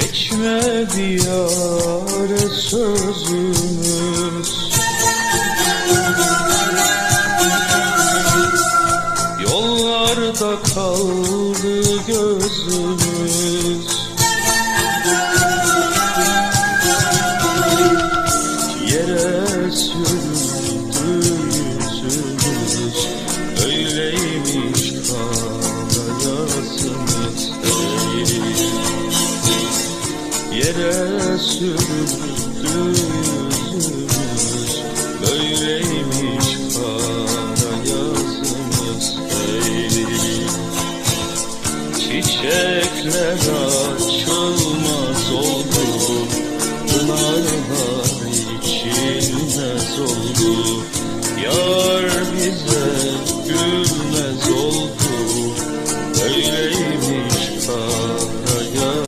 Geçmedi yâre sözümüz. Yollarda kaldı gözümüz Yere sürdü yüzümüz Böyleymiş kara yazımız hey. Çiçekler açılmaz oldu Pınarlar içilmez oldu Yar bize